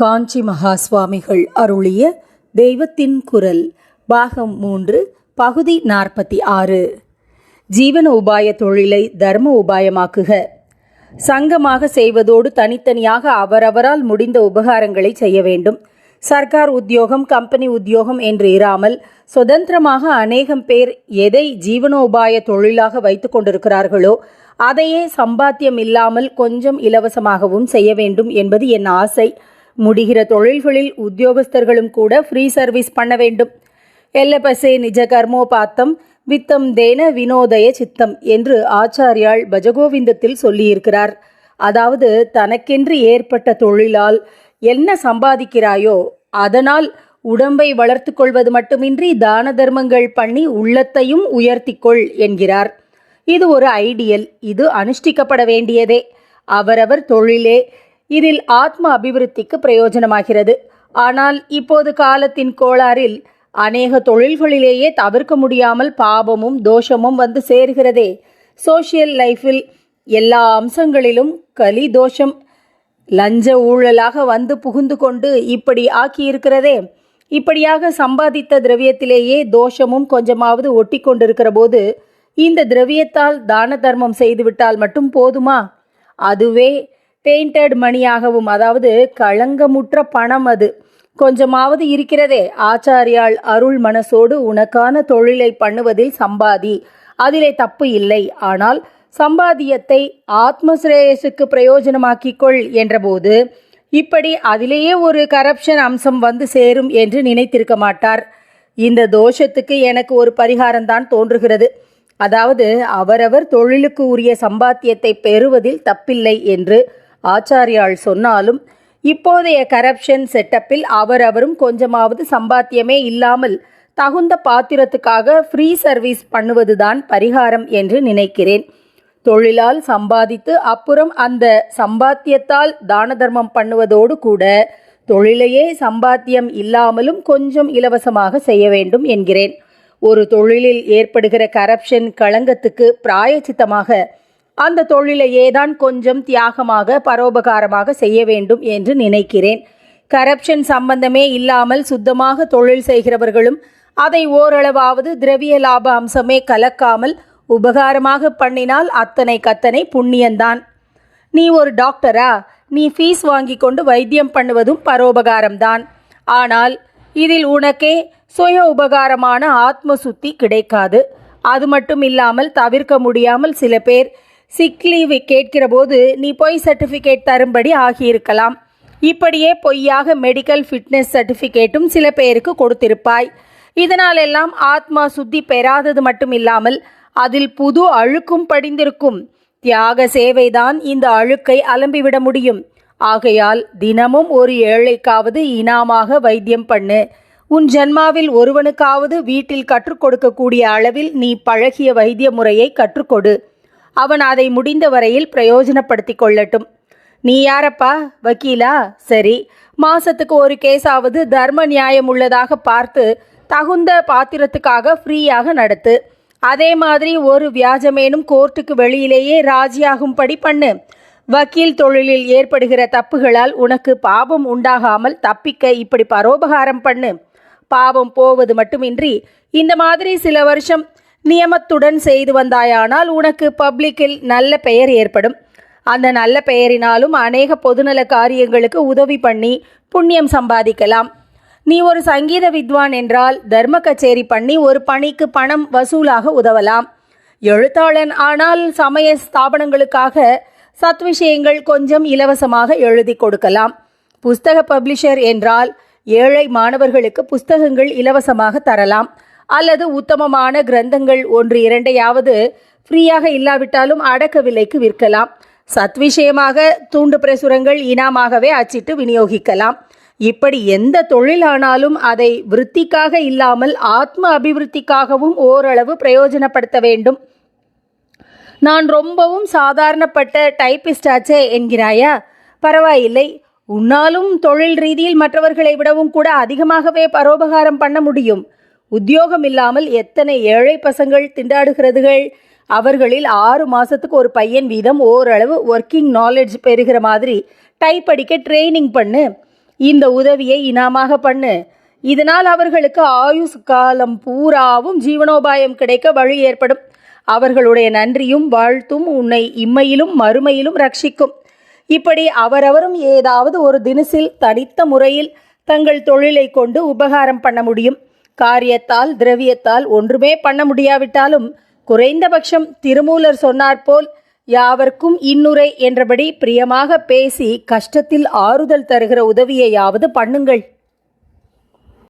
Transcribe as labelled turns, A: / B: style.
A: காஞ்சி மகா சுவாமிகள் அருளிய தெய்வத்தின் குரல் பாகம் மூன்று பகுதி நாற்பத்தி ஆறு. ஜீவன உபாய தொழிலை தர்ம உபாயமாக்குக. சங்கமாக செய்வதோடு தனித்தனியாக அவரவரால் முடிந்த உபகாரங்களை செய்ய வேண்டும். சர்க்கார் உத்தியோகம் கம்பெனி உத்தியோகம் என்று இராமல் சுதந்திரமாக அநேகம் பேர் எதை ஜீவனோபாய தொழிலாக வைத்து கொண்டிருக்கிறார்களோ அதையே சம்பாத்தியம் இல்லாமல் கொஞ்சம் இலவசமாகவும் செய்ய வேண்டும் என்பது என் ஆசை. முடிகிற தொழில்களில் உத்தியோகஸ்தர்களும் கூட ஃப்ரீ சர்வீஸ் பண்ண வேண்டும். எல்லபசே நிஜ கர்மோபாத்தம் வித்தம் தேன வினோதய சித்தம் என்று ஆச்சாரியால் பஜகோவிந்தத்தில் சொல்லியிருக்கிறார். அதாவது தனக்கென்று ஏற்பட்ட தொழிலால் என்ன சம்பாதிக்கிறாயோ அதனால் உடம்பை வளர்த்து கொள்வது மட்டுமின்றி தான தர்மங்கள் பண்ணி உள்ளத்தையும் உயர்த்திக்கொள் என்கிறார். இது ஒரு ஐடியல் இது அனுஷ்டிக்கப்பட வேண்டியதே. அவரவர் தொழிலே இதில் ஆத்ம அபிவிருத்திக்கு பிரயோஜனமாகிறது. ஆனால் இப்போது காலத்தின் கோளாறில் அநேக தொழில்களிலேயே தவிர்க்க முடியாமல் பாபமும் தோஷமும் வந்து சேர்கிறதே. சோஷியல் லைஃபில் எல்லா அம்சங்களிலும் கலி தோஷம் லஞ்ச ஊழலாக வந்து புகுந்து கொண்டு இப்படி ஆக்கியிருக்கிறதே. இப்படியாக சம்பாதித்த திரவியத்திலேயே தோஷமும் கொஞ்சமாவது ஒட்டி கொண்டிருக்கிற போது இந்த திரவியத்தால் தான தர்மம் செய்துவிட்டால் மட்டும் போதுமா? அதுவே பெயிண்டட் மணியாகவும் அதாவது களங்கமுற்ற பணம் அது. கொஞ்சமாவது இருக்கிறதே ஆச்சாரியால் அருள் மனசோடு உனக்கான தொழிலை பண்ணுவதில் சம்பாதி. அதிலே தப்பு இல்லை ஆனால் சம்பாதியத்தை ஆத்மஸ்ரேயஸுக்கு பிரயோஜனமாக்கிக்கொள் என்றபோது இப்படி அதிலேயே ஒரு கரப்ஷன் அம்சம் வந்து சேரும் என்று நினைத்திருக்க மாட்டார். இந்த தோஷத்துக்கு எனக்கு ஒரு பரிகாரம்தான் தோன்றுகிறது. அதாவது அவரவர் தொழிலுக்கு உரிய சம்பாத்தியத்தை பெறுவதில் தப்பில்லை என்று ஆச்சாரியாள் சொன்னாலும் இப்போதைய கரப்ஷன் செட்டப்பில் அவரவரும் கொஞ்சமாவது சம்பாத்தியமே இல்லாமல் தகுந்த பாத்திரத்துக்காக ஃப்ரீ சர்வீஸ் பண்ணுவதுதான் பரிகாரம் என்று நினைக்கிறேன். தொழிலால் சம்பாதித்து அப்புறம் அந்த சம்பாத்தியத்தால் தான தர்மம் பண்ணுவதோடு கூட தொழிலையே சம்பாத்தியம் இல்லாமலும் கொஞ்சம் இலவசமாக செய்ய வேண்டும் என்கிறேன். ஒரு தொழிலில் ஏற்படுகிற கரப்ஷன் களங்கத்துக்கு பிராயச்சித்தமாக அந்த தொழிலையே தான் கொஞ்சம் தியாகமாக பரோபகாரமாக செய்ய வேண்டும் என்று நினைக்கிறேன். கரப்ஷன் சம்பந்தமே இல்லாமல் சுத்தமாக தொழில் செய்கிறவர்களும் அதை ஓரளவாவது திரவிய லாப அம்சமே கலக்காமல் உபகாரமாக பண்ணினால் அத்தனை கத்தனை புண்ணியந்தான். நீ ஒரு டாக்டரா நீ ஃபீஸ் வாங்கி கொண்டு வைத்தியம் பண்ணுவதும் பரோபகாரம்தான். ஆனால் இதில் உனக்கே சுய உபகாரமான ஆத்ம சுத்தி கிடைக்காது. அது மட்டும் இல்லாமல் தவிர்க்க முடியாமல் சில பேர் சிக் லீவ் கேட்கிற போது நீ பொய் சர்டிஃபிகேட் தரும்படி ஆகியிருக்கலாம். இப்படியே பொய்யாக மெடிக்கல் ஃபிட்னஸ் சர்டிஃபிகேட்டும் சில பேருக்கு கொடுத்திருப்பாய். இதனால் எல்லாம் ஆத்மா சுத்தி பெறாதது மட்டும் இல்லாமல் அதில் புது அழுக்கும் படிந்திருக்கும். தியாக சேவைதான் இந்த அழுக்கை அலம்பிவிட முடியும். ஆகையால் தினமும் ஒரு ஏழைக்காவது இனாமாக வைத்தியம் பண்ணு. உன் ஜன்மாவில் ஒருவனுக்காவது வீட்டில் கற்றுக் கொடுக்கக்கூடிய அளவில் நீ பழகிய வைத்திய முறையை கற்றுக்கொடு அவன் அதை முடிந்த வரையில் பிரயோஜனப்படுத்திக் கொள்ளட்டும். நீ யாரப்பா? வக்கீலா? சரி. மாசத்துக்கு ஒரு கேஸாவது தர்ம நியாயம் உள்ளதாக பார்த்து தகுந்த பாத்திரத்துக்காக ஃப்ரீயாக நடத்து. அதே மாதிரி ஒரு வியாஜமேனும் கோர்ட்டுக்கு வெளியிலேயே ராஜியாகும்படி பண்ணு. வக்கீல் தொழிலில் ஏற்படுகிற தப்புகளால் உனக்கு பாபம் உண்டாகாமல் தப்பிக்க இப்படி பரோபகாரம் பண்ணு. பாவம் போவது மட்டுமின்றி இந்த மாதிரி சில வருஷம் நியமத்துடன் செய்து வந்தாயானால் உனக்கு பப்ளிக்கில் நல்ல பெயர் ஏற்படும். அந்த நல்ல பெயரினாலும் அநேக பொதுநல காரியங்களுக்கு உதவி பண்ணி புண்ணியம் சம்பாதிக்கலாம். நீ ஒரு சங்கீத வித்வான் என்றால் தர்ம கச்சேரி பண்ணி ஒரு பணிக்கு பணம் வசூலாக உதவலாம். எழுத்தாளன் ஆனால் சமய ஸ்தாபனங்களுக்காக சத்விஷயங்கள் கொஞ்சம் இலவசமாக எழுதி கொடுக்கலாம். புஸ்தக பப்ளிஷர் என்றால் ஏழை மாணவர்களுக்கு புஸ்தகங்கள் இலவசமாக தரலாம். அல்லது உத்தமமான கிரந்தங்கள் ஒன்று இரண்டையாவது ஃப்ரீயாக இல்லாவிட்டாலும் அடக்க விலைக்கு விற்கலாம். சத்விஷயமாக தூண்டு பிரசுரங்கள் இனாமாகவே அச்சிட்டு விநியோகிக்கலாம். இப்படி எந்த தொழிலானாலும் அதை விருத்திக்காக இல்லாமல் ஆத்ம அபிவிருத்திக்காகவும் ஓரளவு பிரயோஜனப்படுத்த வேண்டும். நான் ரொம்பவும் சாதாரணப்பட்ட டைப்பிஸ்டாச்சே என்கிறாயா? பரவாயில்லை. உன்னாலும் தொழில் ரீதியில் மற்றவர்களை விடவும் கூட அதிகமாகவே பரோபகாரம் பண்ண முடியும். உத்தியோகம் இல்லாமல் எத்தனை ஏழை பசங்கள் திண்டாடுகிறதுகள்? அவர்களில் ஆறு மாதத்துக்கு ஒரு பையன் வீதம் ஓரளவு ஒர்க்கிங் நாலேஜ் பெறுகிற மாதிரி. டைப் அடிக்க ட்ரைனிங் பண்ணு. இந்த உதவியை இனாமாக பண்ணு. இதனால் அவர்களுக்கு ஆயுஸ் காலம் பூராவும் ஜீவனோபாயம் கிடைக்க வழி ஏற்படும். அவர்களுடைய நன்றியும் வாழ்த்தும் உன்னை இம்மையிலும் மறுமையிலும் ரட்சிக்கும். இப்படி அவரவரும் ஏதாவது ஒரு தினசில் தனித்த முறையில் தங்கள் தொழிலை கொண்டு உபகாரம் பண்ண முடியும். காரியத்தால் திரவியத்தால் ஒன்றுமே பண்ண முடியாவிட்டாலும் குறைந்தபட்சம் திருமூலர் சொன்னாற்போல் யாவர்க்கும் இன்னுரை என்றபடி பிரியமாக பேசி கஷ்டத்தில் ஆறுதல் தருகிற உதவியையாவது பண்ணுங்கள்.